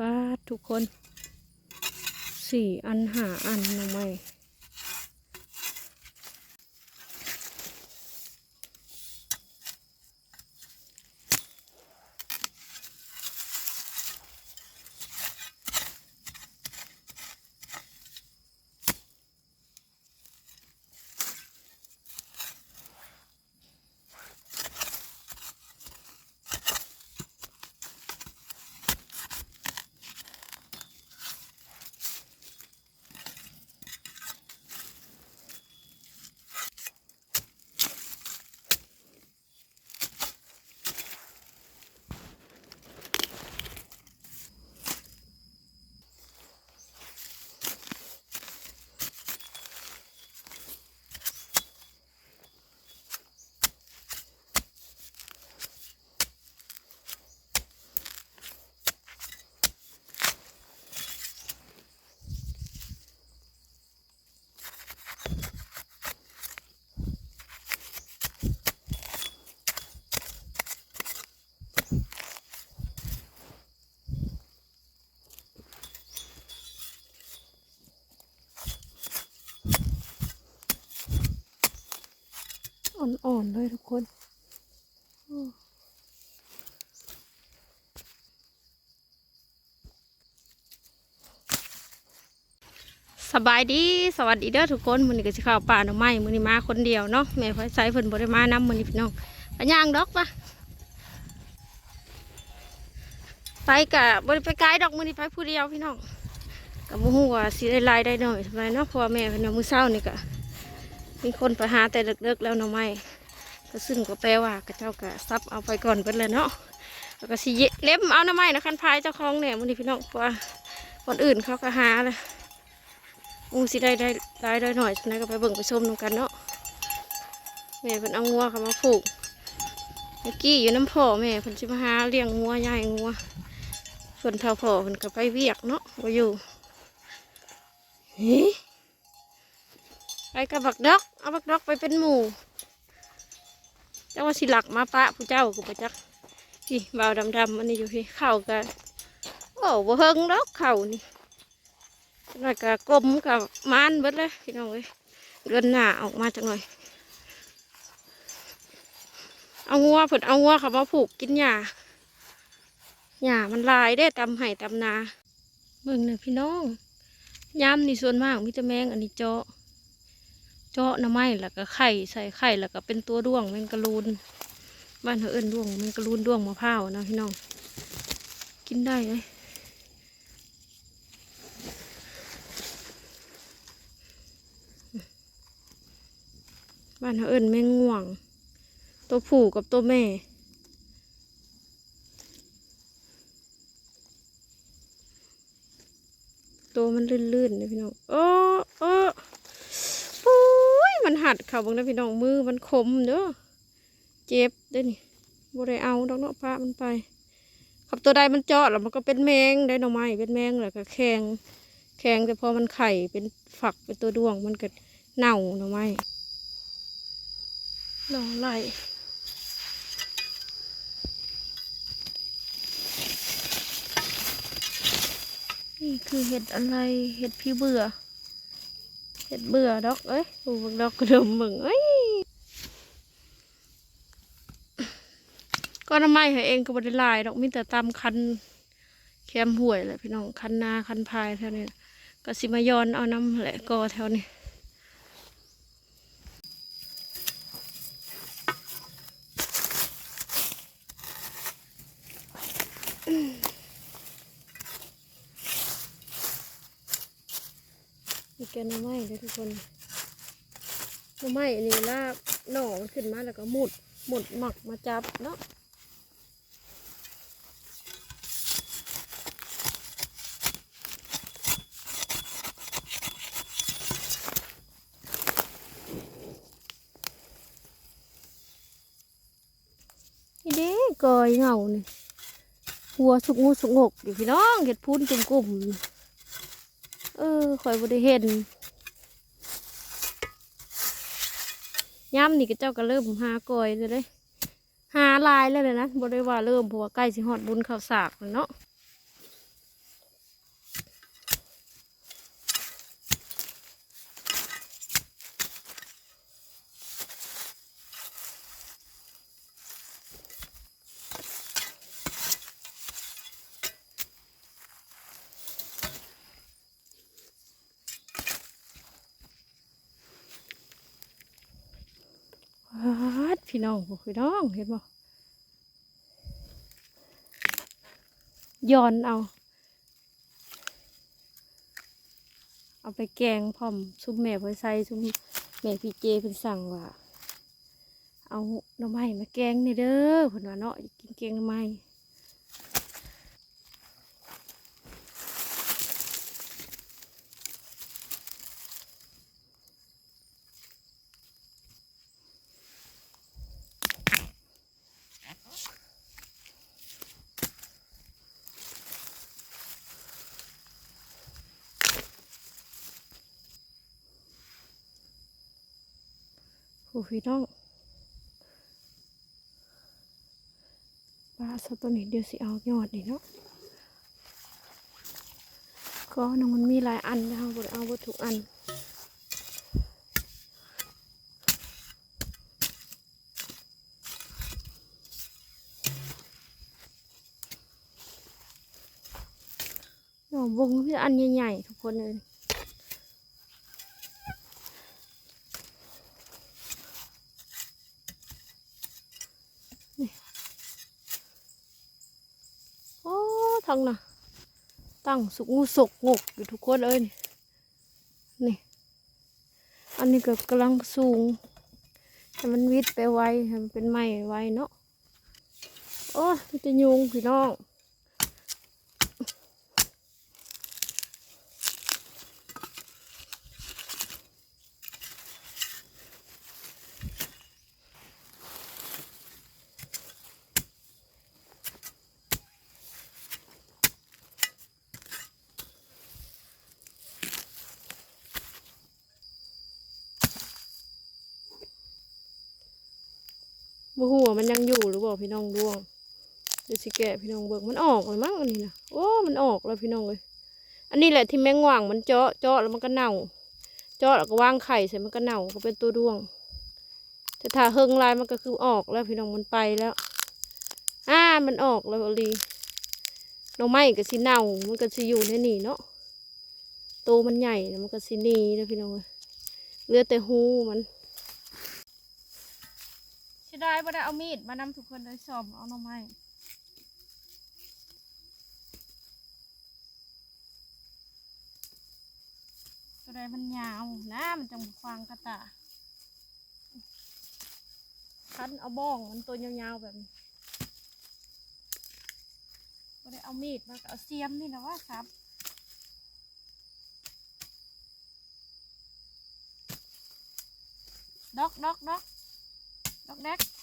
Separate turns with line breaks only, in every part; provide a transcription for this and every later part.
ป้าทุกคนสี่อันหาอันหน่อไม้ อ่อนๆเลยทุกคนสบายดีสวัสดีเด้อทุกคนมื้อนี้ก็สิเข้าป่าหน่อไม้มื้อนี้มาคนเดียวเนาะแม่ไฟใส่เพิ่นบ่ได้มานํมื้อนี้พี่น้องไปย่างดอกปะไปกะบ่ได้ไปไกลดอกมื้อนี้ไปผู้เดียวพี่น้องก็บ่ฮู้ว่าสิได้รายได้น้อยสบายเนาะเพราะว่าแม่เพิ่นว่ามื้อเช้านี่ก็ มีคนไปหาแต่เลิกๆแล้วหน่อไม้ก็ซึ่งก็แปลว่ากระเจ้าก็ซับเอาไปก่อนเพิ่นเลยเนาะแล้วก็สิเล็บเอาหน้าไม้นะคันพายเจ้าของเนี่ยมันนี่พี่น้องว่าคนอื่นเขาก็หาเลยอูสิได้ได้ได้ได้หน่อยฉันก็ไปเบิ่งไปชมนำกันเนาะแม่เพิ่นเอางัวเขามาผูกเมื่อกี้อยู่น้ำพ่อแม่เพิ่นสิมาหาเลี้ยงงัวย่ายงัวส่วนเท่าพ่อเพิ่นก็ไปเวียกเนาะบ่อยู่เฮ้ ไปกับบักดอก เอาบักดอกไปเป็นหมู่เจ้าว่าสิหลักมาปะผู้เจ้ากูประจักพี่บ่าวดำมันนี่อยู่พี่เข่ากันโอ้บ่เฮิงดอกเข่านี่หน่อยกับกลมกับมานเบิดเลยพี่น้องเอ้ยเดือนหน้าออกมาจังหน่อยเอางัวเพิ่นเอางัวเขามาผูกกินหญ้าหญ้ามันลายได้ตำไห้ตำนาเบิ่งเนี่ยพี่น้องยามนี่ส่วนมากมีแต่แมงอันนี้เจาะ เจาะน้ำไม้แล้วก็ไข่ใส่ไข่แล้วก็เป็นตัวด้วงแมงกะลูน บ้านเขาเอิ้นด้วงแมงกะลูนด้วงมะพร้าวนะพี่น้อง กินได้เลยบ้านเขาเอิ้นแมงง่วง ตัวผู้กับตัวแม่ตัวมันลื่นๆเลยพี่น้องโอ้โอ้ มันหัดเข่าบางนะพี่น้องมือมันคมเด้อเจ็บด้อนี่บ่ได้เอาดอกเนาะพระมันไปขับตัวใดมันเจาะแล้วมันก็เป็นแมงได้หน่อไม้เป็นแมงแล้วก็แข็งแข็งแต่พอมันไข่เป็นฝักเป็นตัวดวงมันก็เน่าหน่อไม้หน่อไหลนี่คือเห็ดอะไรเห็ดพี่เบื่อ เห็ดเบื่อดอกเอ้ยปลูกดอกกระเดมมึงเอ้ยก็ทำไมเหรอเองก็บริลายดอกมีแต่ตามคันแคมห่วยแหละพี่น้องคันนาคันพายแถวนี้ก็สิมายอนเอาน้ำแหละกอแถวนี้ มีแกน้ำไม้เลยทุกคนน้ำไม้อันนี้ลากหน่อมันขึ้นมาแล้วก็หมุดหมุดหมักมาจับเนาะนี่เด้กอยเงานี่หัวสุกงูสุกงกอยู่พี่น้องเห็ดพูนจุ่มกลุ่ม เออคอยบ่ได้เห็นย่ำนี่ก็เจ้าก็เริ่มหากอยเลยเด้หาลายแล้วเลยนะบ่ได้ว่าเริ่มเพราะว่าใกล้สิฮอดบุญข้าวสากแล้วเนาะ พี่น้องพี่น้องเห็นบ่ย้อนเอา เอาไปแกงพร้อมซุปแม่เพื่อใส่ซุปแม่พี่เจเพิ่นสั่งว่า เอาหน่อไม้มาแกงนี่เด้อเพิ่นว่าเนาะอยากกินแกงหน่อไม้ พวกพี่น้องปลาสตัวนี้เดี๋ยวสิเอายอดนี่เนาะก็น้องมันมีหลายอันนะคะบดเอาบ่ทุกอันหน่อวงที่อันใหญ่ๆทุกคนเลยนี่โอ้ ทั้งนะตั้งสุกงูสกงกอยู่ทุกคนเอ้ยนี่นี่ อันนี้ก็กำลังสูงให้มันวิดไปไวให้มันเป็นไม้ไวเนาะโอ้ยมีแต่ยุงพี่น้อง บ่หัวมันยังอยู่หรือเปล่าพี่น้องดวงเดี๋ยวสิแกะพี่น้องเบิกมันออกเลยมั้งอันนี้นะโอ้ มันออกแล้วพี่น้องเลยอันนี้แหละที่แมงว่างมันเจาะเจาะแล้วมันก็เน่า เจาะแล้วก็วางไข่ใส่มันก็เน่าก็เป็นตัวดวงแต่ถ้าเฮิงลายมันก็คือออกแล้วพี่น้องมันไปแล้วอ่ามันออกแล้วอลีน้องไม้ก็สิเน่ามันก็สิอยู่ในนี่เนาะโตมันใหญ่แล้วมันก็สินีแล้วพี่น้องเอ้ยเลือแต่หูมัน ดายบ่ได้เอามีดมานำทุกคนเลยสอมเอาหน่อไม้ตัวใดมันยาวนะมันจังบ่ควางกระตาคันเอาบ้องมันตัวยาวๆแบบนี้บ่ได้เอามีดมาก็เอาเสียมนี่นะว่าครับดอกดอกดอก ดอ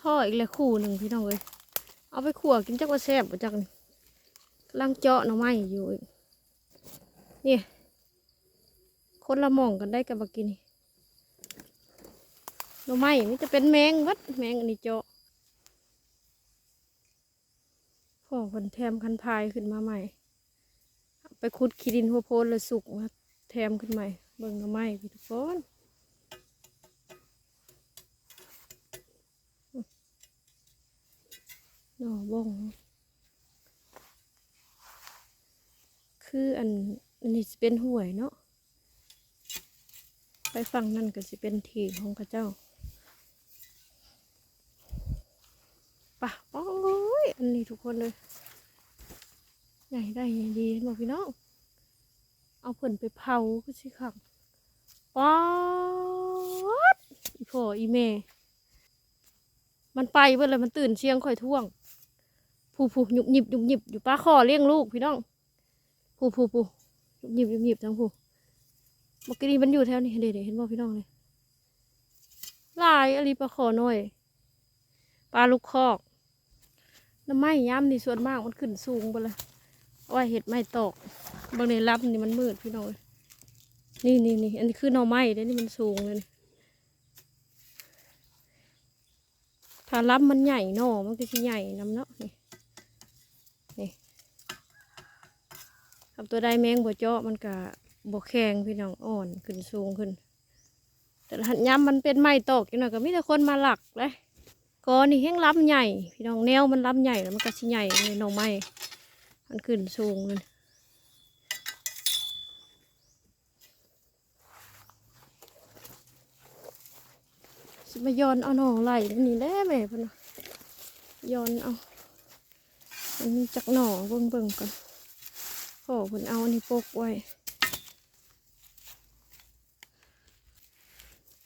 พออีกเลยคู่หนึ่งพี่น้องเลยเอาไปขั่วกินจักว่าแซ่บจักนี่กำลังเจาะหน่อไม้อยู่นี่คนละมองกันได้กับบักกินนี่หน่อไม้นี่จะเป็นแมงวัดแมงอันนี้เจาะพ่อคนแถมคันพายขึ้นมาใหม่ ไปขุดขี้ดินหัวโพนเลยสุกมาแถมขึ้นใหม่ เบิ่งหน่อไม้พี่ทุกคน หน่อบองคืออันอันนี้สิเป็นห้วยเนาะไปฝั่งนั่นก็สิเป็นทีของข้าเจ้าปะป้องเลยอันนี้ทุกคนเลยใหญ่ได้ใหญ่ดีบอกพี่น้องเอาผลไปเผาก็สิครับป๊อดอีพ่ออีเมมันไปเบิดเลยมันตื่นเชียงข่อยท่วง ผู้ผู้หยุบหยิบหยุบหยิบอยู่ป้าคอเลี้ยงลูกพี่น้องผู้ผู้ผู้หยุบหยิบหยุบหยิบทั้งผู้เมื่อกี้มันอยู่แถวนี้เด็ดเห็นบ่พี่น้องเลยลายอะไรปลาคอน้อยปลาลูกคอกน้ำไม้ย้ำนี่ส่วนมากมันขึ้นสูงไปเลยเอาเห็ดไม้ตกบางในรับนี่มันมืดพี่น้องนี่นี่นี่อันนี้คือหน่อไม้เด้นี่มันสูงเลยถ้ารับมันใหญ่หน่อมันก็จะใหญ่น้ำเนาะนี่ับตัวใดแมงบ่เจาะมันก็บ่แข็งพี่น้องอ่อนขึ้นสูงขึ้น แต่ละย้ำมันเป็นไม้ตกอยู่หน่อยก็มีแต่คนมาหลักเลยก้อนนี่แห้งรับใหญ่ พี่น้องแนวมันรับใหญ่แล้วมันก็สิใหญ่เลยหน่อไม้มันขึ้นสูงเลยสิมาย้อนเอาหนองไหลนี่แหละแม่พิ่นน่ะย้อนเอาอันนี้จักหน่อเบิ่งเบิ่งๆก่อน พ่อเพิ่นเอาอันนี้ปกไว้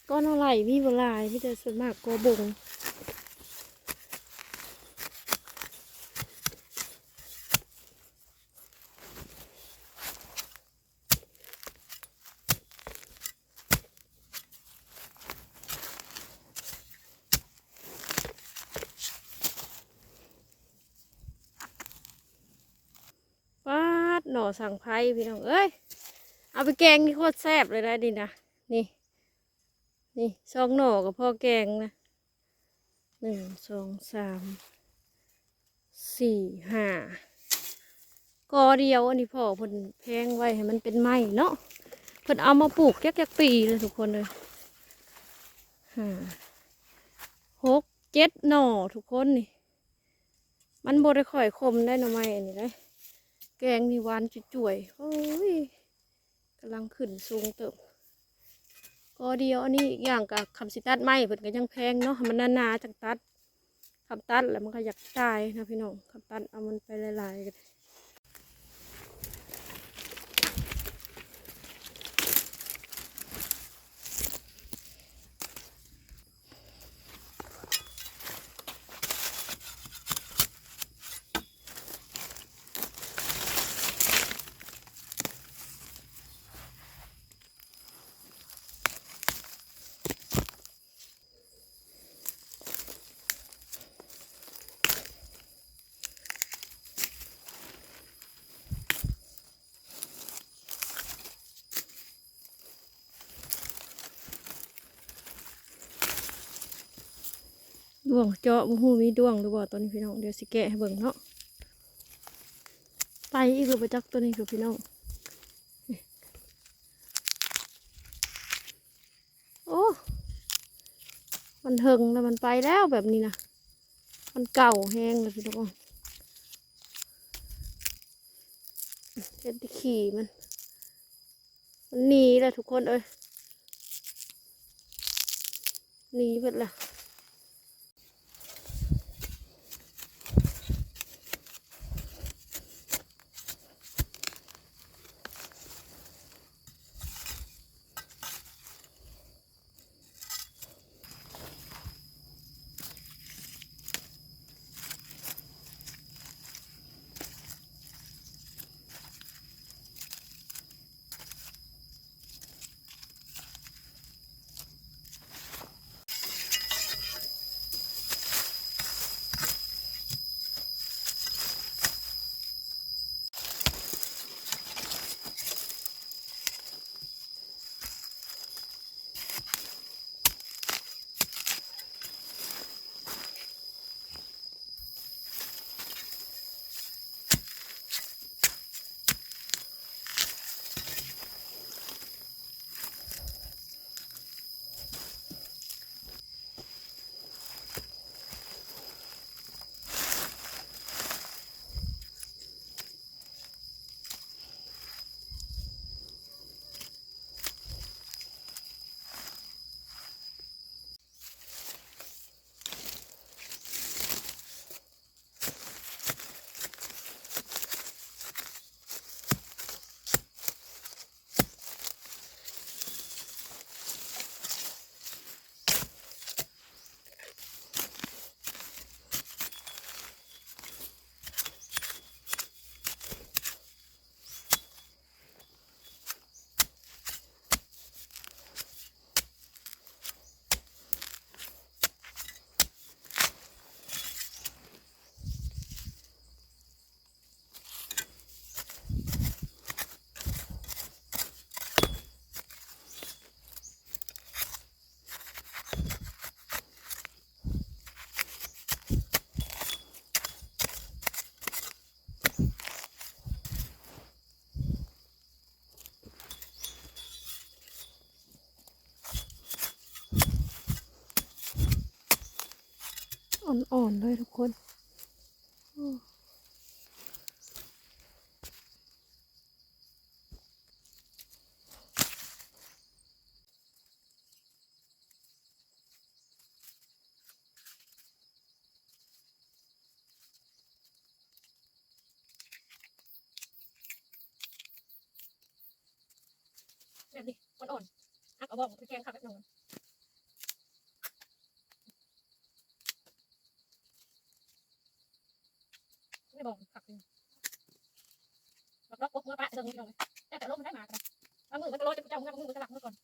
ก้อนอะไหลมีบ่หลายพี่จะส่วนมากกอบง ปาดหน่อ สั่งไพ่พี่น้องเอ้ยเอาไปแกงนี่โคตรแซ่บเลยนะดินะนี่นี่สองหน่อกับพ่อแกงนะหนึ่งสองสามสี่ห้ากอเดียวอันนี้พ่อเพิ่นแพงไว้ให้มันเป็นไม้เนาะเพิ่นเอามาปลูกแยกๆปีเลยทุกคนเลยห้าหกเจ็ดหน่อทุกคนนี่ มันบริข่อยคมได้หน่อไม้อันนี้ได้แกงนี่หวานจุ๋ยๆโอ้ยกำลังขึ้นสูงเติบก็เดียวอันนี้อีกอย่างกับคำสิตัดไม้เพิ่นก็ยังแพงเนาะมันนาๆจังตัดคำตัดแล้วมันก็อยากตายนะพี่น้องคำตัดเอามันไปหลายๆ ดวงเจาะมูฮูมีดวงหรือบ่ตัวนี้พี่น้องเดี๋ยวสิแกะให้เบิ่งเนาะไปอีกคือประจักตัวนี้คือพี่น้องโอ้มันเถิงแล้วมันไปแล้วแบบนี้นะมันเก่าแห้งเลยพี่น้องเห็นที่ขี่มันมันหนีแล้วทุกคนเอ้ยหนีไปละ อ่อนๆเลยทุกคนอืมแบบนี้อ่อนๆหักเอาบอกคือแกงขับแบบนอน บอกขับเลยล็อกล็อกเมื่อปะเดินนี่ลงแต่แต่ลมมันได้มากันบางมือมันก็รอดจะเจ้ามือบางมือมันก็หลักเมื่อก่อน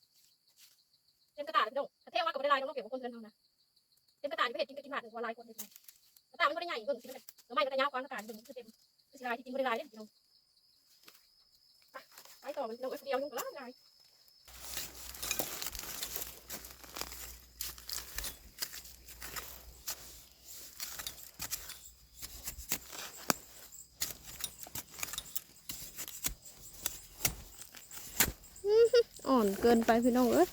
เต็มกระตาเลยพี่น้องเที่ยวว่ากับได้ลายต้องเก็บกับคนเดินเท่านั้นเต็มกระตาที่เพจจริงก็กินหมาถึงว่าลายคนเลยกระตามันก็ได้ใหญ่เบิ่งสิมันก็ไม่ก็ได้ยาวกว่ากระตาเบิ่งคือเต็มคือสิลายที่จริงก็ได้ลายเนี่ยพี่น้องไปต่อมันเราเดียวยุ่งกับลายลาย อ่อนเกินไปพี่น้องเอ้ย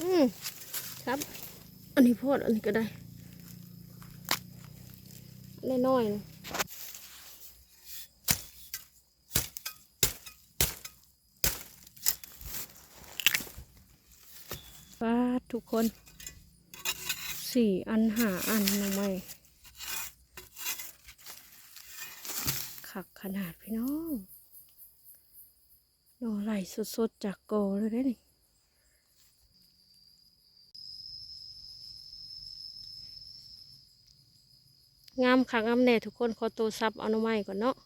อืมครับ อันนี้พอดอันนี้ก็ได้น้อยๆว้าทุกคน สี่อันหาอันน่อไม่ขักขนาดพี่น้องหน่อไหลสดๆจากโกเลยได้นี่งามค่ะงามแน่ทุกคนขอตัวซับอน่อไม้ก่อนเนาะ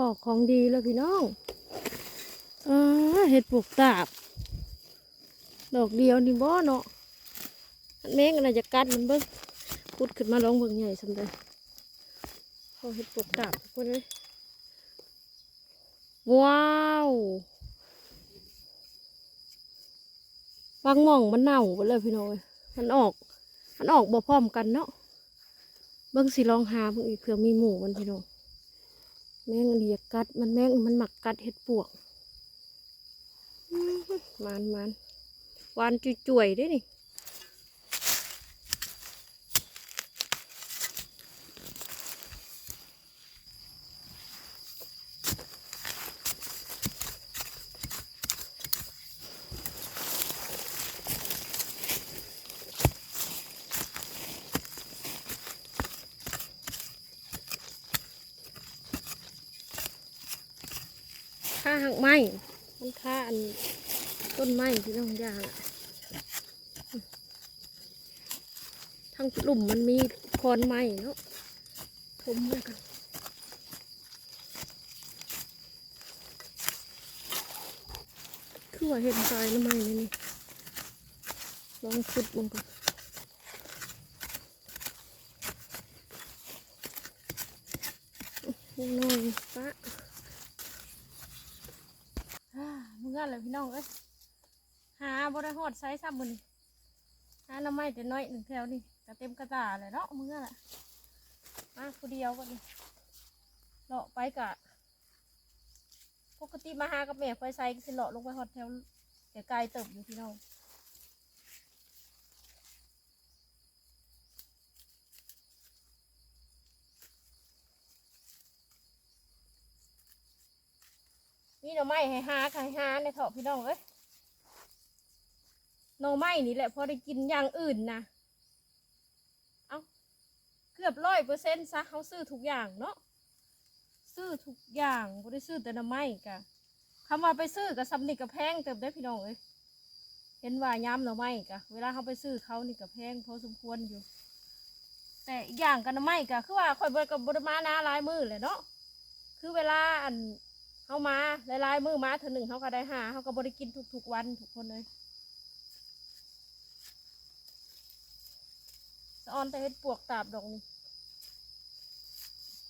พ่อของดีแล้วพี่น้องเออเห็ดปลูกตาบ ดอกเดียวนี่บ่เนาะอันแมงอันน่าจะกัดมันเบิ่งพุดขึ้นมาลองเบิ่งใหญ่สำเร็จพอเห็ดปลูกตาบคนเลยว้าวบางม่องมันเน่าไปเลยพี่น้องอ้ยมันออก มันออกบ่พร้อมกันเนาะเบิ่งสิลองหาเบิ่งอีกเผื่อมีหมูมันพี่น้อง แมงเลียกัด มันแมงมันหมักกัดเห็ดปวกมันมันวานจุ่ยๆได้นี่ หักไม้มันค่าอันต้นไม้ที่น้องยางอะทั้งหลุมมันมีคอนไม้เนาะทมมันกันคือว่าเห็นใจแล้วไหมเลยนี่ลองขุดมันก่อนอื้อน้อยปะ อ่ามึงอะไรพี่น้องเอ้ยหาบ่ได้ฮ อดไซส์ซ้ำมือนี้หาหน้ำไม้แต่น้อยหนึ่งแถวนี่ก็เต็มกระตาเลยเนาะมึงอะมาผู้เดียวก็นี่เลาะไปกะปกติมาหากับแม่ไฟไซก็สิเลาะลงไปฮอดแถวไกลๆเติบอยู่พี่น้องนี่หน่อไม้ให้หาให้หาในเถาะพี่น้องเอ้ย หน่อไม้นี่แหละพอได้กินอย่างอื่นนะเอาเกือบร้อยเปอร์เซ็นต์ซะเขาซื้อทุกอย่างเนาะซื้อทุกอย่างบ่ได้ซื้อแต่หน่อไม้กะคำว่าไปซื้อกับซัมนี่กับแพงเติมได้พี่น้องเอ้ยเห็นว่าย้ำหน่อไม้กะเวลาเขาไปซื้อเขานี่กับแพงพอสมควรอยู่ แต่อีกอย่างกับหน่อไม้กะคือว่าคอยเบิกับบไดมาหนาลายมือเลยเนาะคือเวลาอันเขามาหลายๆมือมาเธอหนึ่งเขาก็ได้หาเขาก็บริกินทุกๆวันทุกคนเลย สะออนแต่เฮ็ดปวกตาบดอกนี่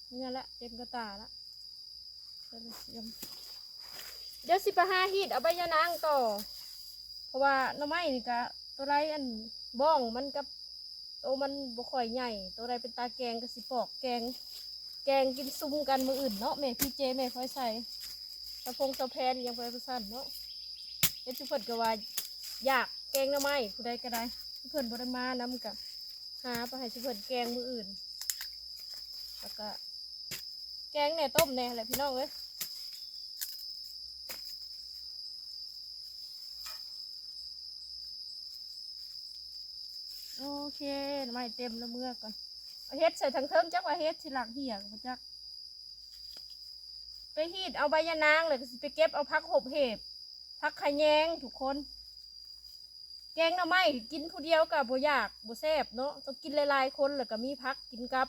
เนี่ยแหละเต็มกระตาละเดี๋ยวเสียมเดี๋ยวสิไปหาฮีดเอาใบยะนางต่อ เพราะว่าหน้ำไม้นี่ก็ตัวไรอันบ้องมันกับตัวมันบ่ค่อยใหญ่ ตัวไรเป็นตาแกงก็สิปอกแกง แกงกินซุ่มกันมืออื่นเนาะแม่พี่เจแม่คอยใส่สะพงสะแพนยังไปประสันเนาะเอ็ดจุเพิ่นก็ว่าอยากแกงหน้ำไม้ผู้ใดก็ได้เพิ่นบ่ได้มานำกะหาไปให้จุเพิ่นแกงมืออื่น แล้วก็ แกงเนี่ยต้มเนี่ยแหละพี่น้องเอ้ยโอเคไม้เต็มแล้วเมื่อก่อนเอาเฮ็ดใส่ถังเทิงจักว่าเฮ็ดสิหลักเหี่ยก็บ่จัก ไปฮีดเอาใบยะนางเลยไปเก็บเอาพักหบเห็บพักขะแยงทุกคน แกงหน่อไม้กินผู้เดียวกับบ่อยากบ่แซ่บเนาะต้องกินหลายๆคนแล้วก็มีพักกินกับ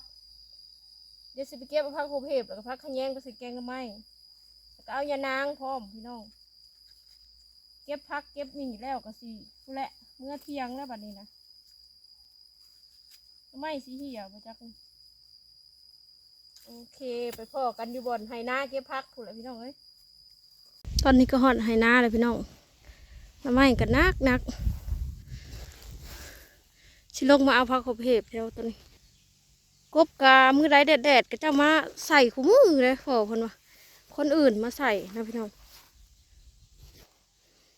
เดี๋ยวสิไปเก็บพักหบเห็บแล้วก็พักขะแยงก็สิแกงหน่อไม้แล้วก็เอายะนางพร้อมพี่น้อง เก็บพักเก็บนี่แล้วก็สิผู้ละเมื่อเที่ยงแล้วบัดนี้นะไม่สิเหี่ยวมาจักโอเคไปพ่อกันอยู่บนไฮนาเก็บพักถูกแล้วพี่น้องเอ้ยตอนนี้ก็หอดไฮนาเลยพี่น้องน้ำไมกันนักนัก ชิลงมาเอาพักขบเห็บแถวตัวนี้ กบกามือไรแดดๆก็จะมาใส่คู่มือเลยพ่อคนว่าคนอื่นมาใส่นะพี่น้อง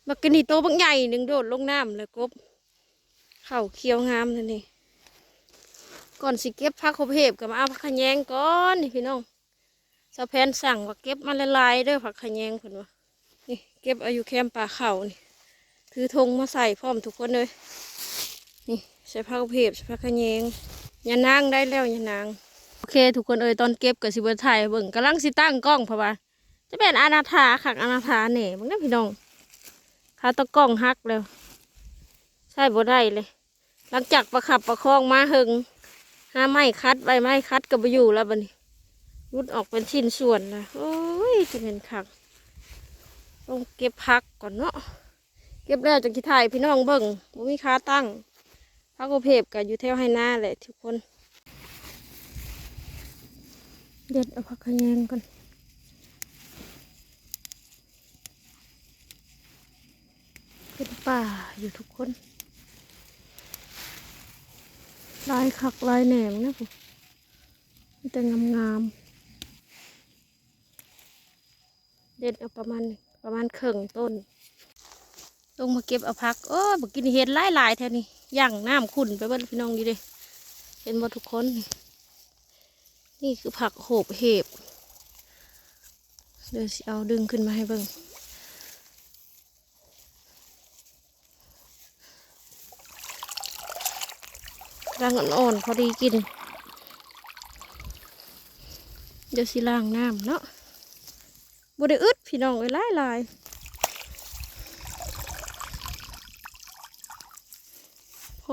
บักกะนีโตบักใหญ่หนึ่งโดดลงน้ำเลยกบ เข่าเคี้ยวงามเลยนี่ก่อนสิเก็บผักขบเห็บกับมาเอาผักขยงก่อนนี่พี่น้องสะแพนสั่งว่าเก็บมาละลายๆด้อผักขยงเพิ่นว่านี่เก็บอายู่แคมป์ป่าเขานี่ถือธงมาใส่พร้อมทุกคนเลย ใส่ผักขบเห็บใส่ผักขะแยงยานางได้แล้วยานางโอเค ทุกคนเอ่ยตอนเก็บกับสิเบิร์ถ่ายเบิ่งกำลังสิตั้งกล้องเพราะว่าจะเป็นอนาถาขักอนาถาเนี่ยมึงนะพี่น้องขาตะกล้องหักแล้ว ใช่บ่ได้เลย หลังจากประขับประคองมาหึงหาไม้คัดใบไม้คัดก็ไปอยู่แล้วบันี้รุดออกเป็นชิ้นส่วนนะโอ้ยจะเป็นคักต้องเก็บพักก่อนเนาะเก็บแล้วจากที่ถ่ายพี่น้องเบิ่งบ่มีค้าตั้ง พักโอเพบกับอยู่แถวให้หน้าแหละทุกคน เด็ดเอาผักขยงก่อนเป็นป่าอยู่ทุกคนลายขักลายแหนมนะผมมีแต่งามงามๆ เด็ดเอาประมาณประมาณครึ่งต้น ลงมาเก็บเอาพักโอ้บกินเห็ดหลายหลายแถวนี้ย่างน้ำขุ่นไปบ้านพี่น้องดีเลยเห็นบ่ทุกคน นี่คือผักโหบเห็บเดี๋ยวสิเอาดึงขึ้นมาให้เบิ่งรังอ่อนๆพอดีกิน เดี๋ยวสิล้างน้ำเนาะบ่ได้อึดพี่น้องเอ้ยหลายหลายพ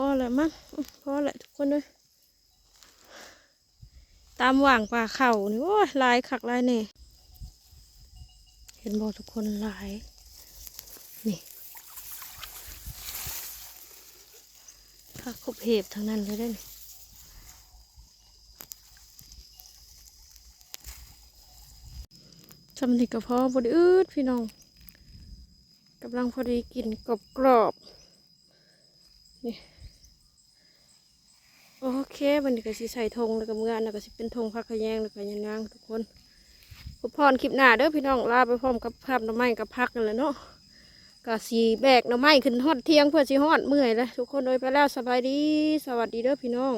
อแล้วมั้งอื้อพอแล้วทุกคนเลยตามว่างป่าเข่านี่โอ้ยลายคักลายแน่เห็นบ่ทุกคนลาย นี่ผักขบเห็บทั้งนั้นเลยได้นี่สำนึกกับพ่อบดอืดพี่น้องกำลังพอดีกินกรอบกรอบๆนี่ โอเควันนี้ก็สิใส่ธงแล้วก็เมื่ออันนั้นก็สิเป็นธงพักขะแยงแล้วก็ยันนางทุกคนพบพรคลิปหน้าเด้อพี่น้องลาไปพร้อมกับภาพน้ำไม้กับพักกันแหลยเนาะก็สีแบกน้ำไม้ขึ้นฮอดเที่ยงเพื่อสิฮอดเมื่อยแล้วทุกคนโดยไปแล้วสบายดี สวัสดีเด้อพี่น้อง